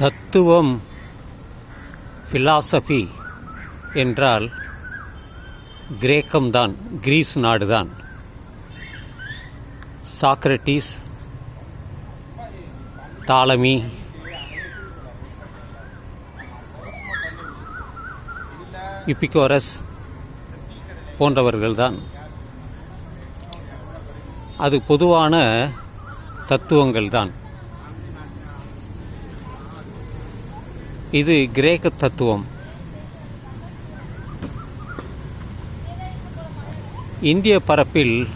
தத்துவம் ஃபிலாசபி என்றால் கிரேக்கம்தான் கிரீஸ் நாடுதான். சாக்ரட்டிஸ் தாலமி இப்பிகோரஸ் போன்றவர்கள்தான். அது பொதுவான தத்துவங்கள்தான். இது கிரேக்க தத்துவம். இந்திய பரப்பில்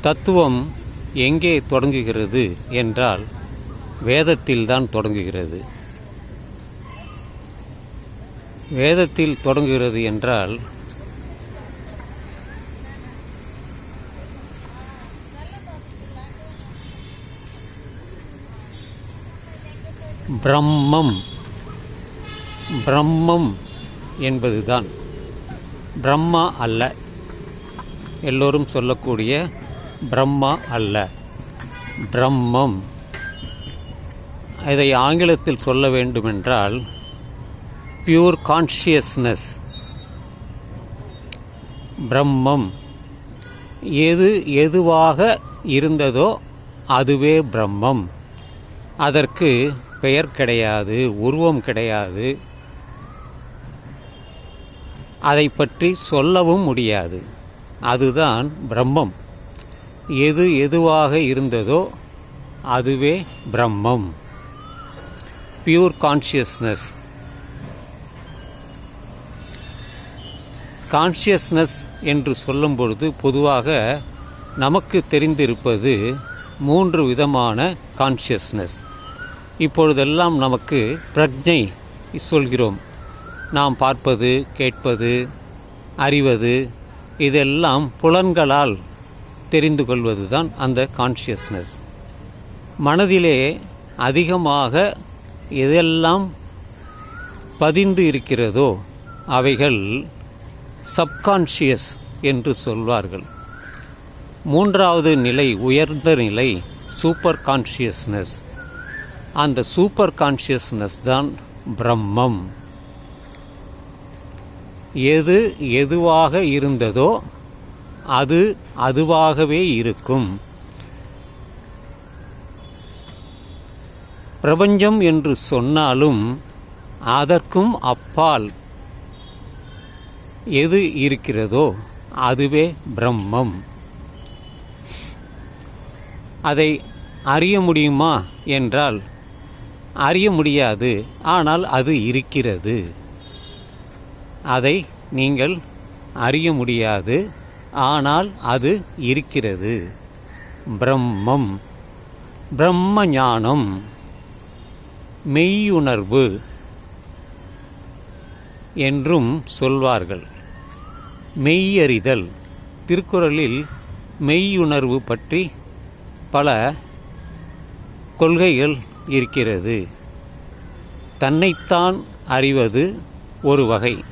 தத்துவம் எங்கே தொடங்குகிறது என்றால் வேதத்தில் தான் தொடங்குகிறது. வேதத்தில் தொடங்குகிறது என்றால் பிரம்மம். பிரம்மம் என்பதுதான். பிரம்மா அல்ல. எல்லோரும் சொல்லக்கூடிய பிரம்மா அல்ல. பிரம்மம். இதை ஆங்கிலத்தில் சொல்ல வேண்டுமென்றால் பியூர் கான்ஷியஸ்னஸ் பிரம்மம். எது எதுவாக இருந்ததோ அதுவே பிரம்மம். அதற்கு பெயர் கிடையாது உருவம் கிடையாது. அதை பற்றி சொல்லவும் முடியாது. அதுதான் பிரம்மம். எது எதுவாக இருந்ததோ அதுவே பிரம்மம். பியூர் கான்ஷியஸ்னஸ் கான்ஷியஸ்னஸ் என்று சொல்லும் பொழுது பொதுவாக நமக்கு தெரிந்திருப்பது மூன்று விதமான கான்ஷியஸ்னஸ் இப்பொழுதெல்லாம் நமக்கு பிரஜை சொல்கிறோம். நாம் பார்ப்பது கேட்பது அறிவது இதெல்லாம் புலன்களால் தெரிந்து கொள்வது தான் அந்த கான்ஷியஸ்னஸ் மனதிலே அதிகமாக எதெல்லாம் பதிந்து இருக்கிறதோ அவைகள் சப்கான்ஷியஸ் என்று சொல்வார்கள். மூன்றாவது நிலை உயர்ந்த நிலை சூப்பர் கான்ஷியஸ்னஸ் அந்த சூப்பர் கான்ஷியஸ்னஸ் தான் பிரம்மம் எது எதுவாக இருந்ததோ அது அதுவாகவே இருக்கும். பிரபஞ்சம் என்று சொன்னாலும் அதற்கும் அப்பால் எது இருக்கிறதோ அதுவே பிரம்மம் அதை அறிய முடியுமா என்றால் அறிய முடியாது. ஆனால் அது இருக்கிறது. அதை நீங்கள் அறிய முடியாது. ஆனால் அது இருக்கிறது. பிரம்மம். பிரம்ம ஞானம் மெய்யுணர்வு என்றும் சொல்வார்கள். மெய்யறிதல். திருக்குறளில் மெய்யுணர்வு பற்றி பல கொள்கைகள் இருக்கிறது. தன்னைத்தான் அறிவது ஒரு வகை.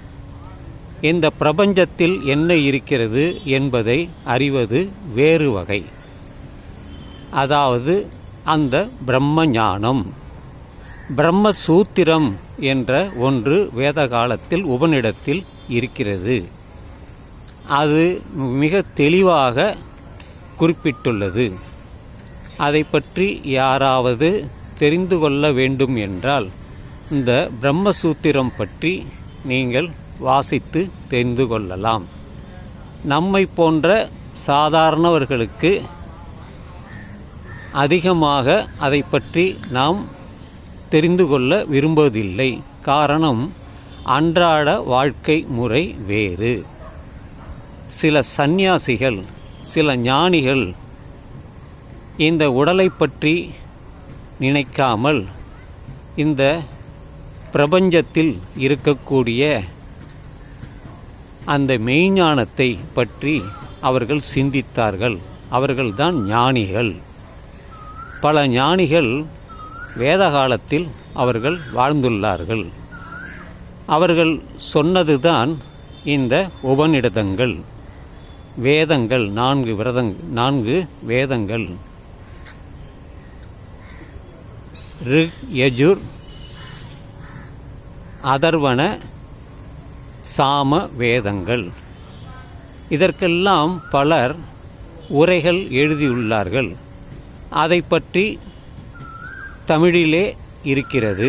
இந்த பிரபஞ்சத்தில் என்ன இருக்கிறது என்பதை அறிவது வேறு வகை. அதாவது அந்த பிரம்ம ஞானம் பிரம்மசூத்திரம் என்ற ஒன்று வேத காலத்தில் உபனிடத்தில் இருக்கிறது. அது மிக தெளிவாக குறிப்பிட்டுள்ளது. அதை பற்றி யாராவது தெரிந்து கொள்ள வேண்டும் என்றால் இந்த பிரம்மசூத்திரம் பற்றி நீங்கள் வாசித்து தெரிந்து கொள்ளலாம். நம்மை போன்ற சாதாரணவர்களுக்கு அதிகமாக அதை பற்றி நாம் தெரிந்து கொள்ள விரும்புவதில்லை. காரணம் அன்றாட வாழ்க்கை முறை வேறு. சில சந்நியாசிகள் சில ஞானிகள் இந்த உடலை பற்றி நினைக்காமல் இந்த பிரபஞ்சத்தில் இருக்கக்கூடிய அந்த மெய்ஞானத்தை பற்றி அவர்கள் சிந்தித்தார்கள். அவர்கள்தான் ஞானிகள். பல ஞானிகள் வேத காலத்தில் அவர்கள் வாழ்ந்துள்ளார்கள். அவர்கள் சொன்னதுதான் இந்த உபநிடதங்கள். வேதங்கள் நான்கு விரதங் நான்கு வேதங்கள். ரிக் யஜுர் அதர்வன சாம வேதங்கள். இதற்கெல்லாம் பலர் உரைகள் எழுதியுள்ளார்கள். அதை பற்றி தமிழிலே இருக்கிறது.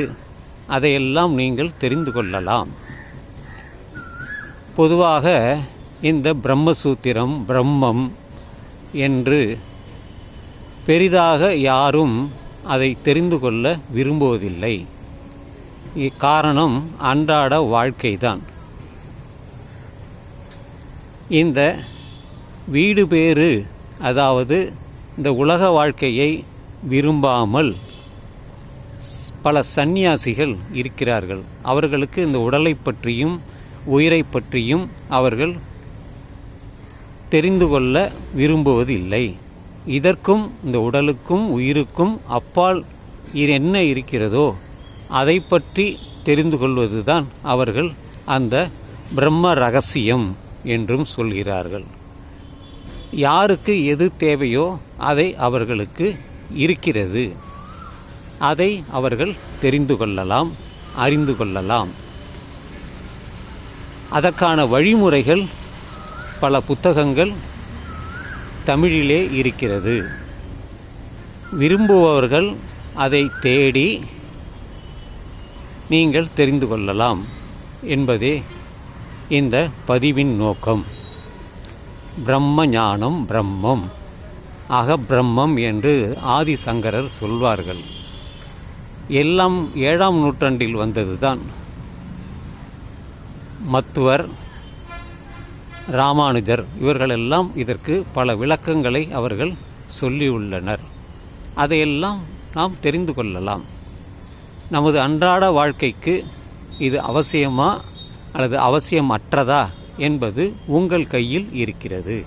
அதையெல்லாம் நீங்கள் தெரிந்து கொள்ளலாம். பொதுவாக இந்த பிரம்மசூத்திரம் பிரம்மம் என்று பெரிதாக யாரும் அதை தெரிந்து கொள்ள விரும்புவதில்லை. காரணம் அன்றாட வாழ்க்கைதான். இந்த வீடு பேறு அதாவது இந்த உலக வாழ்க்கையை விரும்பாமல் பல சந்நியாசிகள் இருக்கிறார்கள். அவர்களுக்கு இந்த உடலை பற்றியும் உயிரை பற்றியும் அவர்கள் தெரிந்து கொள்ள விரும்புவதில்லை. இதற்கும் இந்த உடலுக்கும் உயிருக்கும் அப்பால் என்ன இருக்கிறதோ அதை பற்றி தெரிந்து கொள்வதுதான் அவர்கள் அந்த பிரம்ம ரகசியம் என்றும் சொல்கிறார்கள். யாருக்கு எது தேவையோ அதை அவர்களுக்கு இருக்கிறது. அதை அவர்கள் தெரிந்து கொள்ளலாம் அறிந்து கொள்ளலாம். அதற்கான வழிமுறைகள் பல புத்தகங்கள் தமிழிலே இருக்கிறது. விரும்புபவர்கள் அதை தேடி நீங்கள் தெரிந்து கொள்ளலாம் என்பதே இந்த பதிவின் நோக்கம். பிரம்ம ஞானம் பிரம்மம். ஆக பிரம்மம் என்று ஆதிசங்கரர் சொல்வார்கள். எல்லாம் ஏழாம் நூற்றாண்டில் வந்ததுதான். மத்துவர் ராமானுஜர் இவர்களெல்லாம் இதற்கு பல விளக்கங்களை அவர்கள் சொல்லியுள்ளனர். அதையெல்லாம் நாம் தெரிந்து கொள்ளலாம். நமது அன்றாட வாழ்க்கைக்கு இது அவசியமா அல்லது அவசியமற்றதா என்பது உங்கள் கையில் இருக்கிறது.